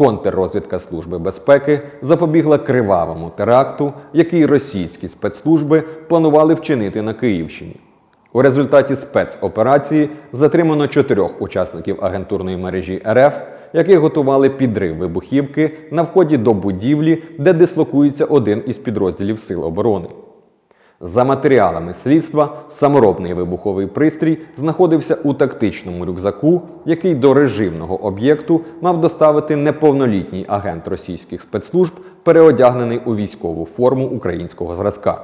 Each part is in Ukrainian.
Контррозвідка Служби безпеки запобігла кривавому теракту, який російські спецслужби планували вчинити на Київщині. У результаті спецоперації затримано чотирьох учасників агентурної мережі РФ, які готували підрив вибухівки на вході до будівлі, де дислокується один із підрозділів Сил оборони. За матеріалами слідства, саморобний вибуховий пристрій знаходився у тактичному рюкзаку, який до режимного об'єкту мав доставити неповнолітній агент російських спецслужб, переодягнений у військову форму українського зразка.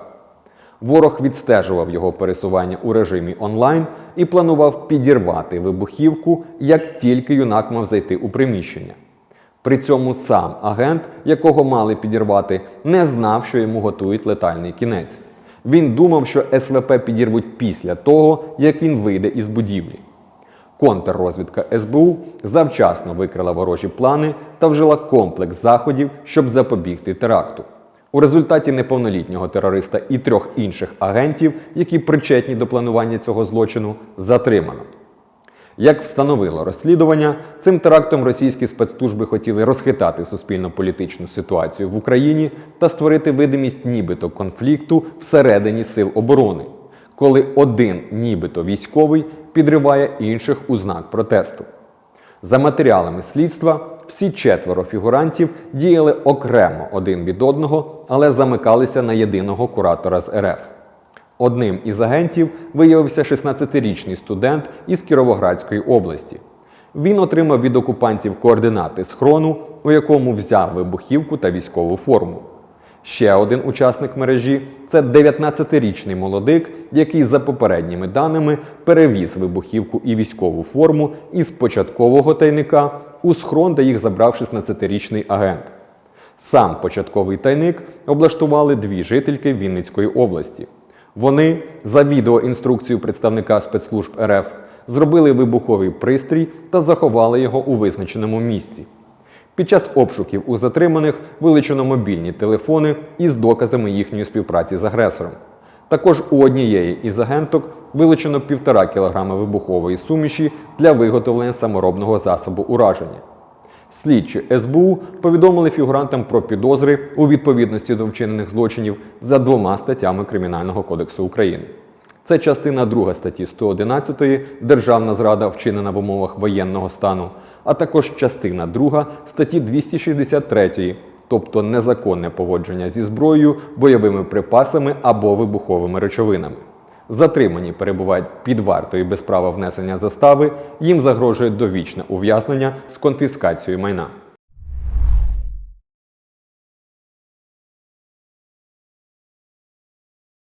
Ворог відстежував його пересування у режимі онлайн і планував підірвати вибухівку, як тільки юнак мав зайти у приміщення. При цьому сам агент, якого мали підірвати, не знав, що йому готують летальний кінець. Він думав, що СВП підірвуть після того, як він вийде із будівлі. Контррозвідка СБУ завчасно викрила ворожі плани та вжила комплекс заходів, щоб запобігти теракту. У результаті неповнолітнього терориста і трьох інших агентів, які причетні до планування цього злочину, затримано. Як встановило розслідування, цим терактом російські спецслужби хотіли розхитати суспільно-політичну ситуацію в Україні та створити видимість нібито конфлікту всередині сил оборони, коли один нібито військовий підриває інших у знак протесту. За матеріалами слідства, всі четверо фігурантів діяли окремо один від одного, але замикалися на єдиного куратора з РФ. Одним із агентів виявився 16-річний студент із Кіровоградської області. Він отримав від окупантів координати схрону, у якому взяв вибухівку та військову форму. Ще один учасник мережі це 19-річний молодик, який за попередніми даними перевіз вибухівку і військову форму із початкового тайника у схрон, де їх забрав 16-річний агент. Сам початковий тайник облаштували дві жительки Вінницької області. Вони за відеоінструкцією представника спецслужб РФ зробили вибуховий пристрій та заховали його у визначеному місці. Під час обшуків у затриманих вилучено мобільні телефони із доказами їхньої співпраці з агресором. Також у однієї із агенток вилучено 1,5 кг вибухової суміші для виготовлення саморобного засобу ураження. Слідчі СБУ повідомили фігурантам про підозри у відповідності до вчинених злочинів за двома статтями Кримінального кодексу України. Це частина 2 статті 111 Державна зрада вчинена в умовах воєнного стану, а також частина 2 статті 263, тобто незаконне поводження зі зброєю, бойовими припасами або вибуховими речовинами. Затримані перебувають під вартою без права внесення застави, їм загрожує довічне ув'язнення з конфіскацією майна.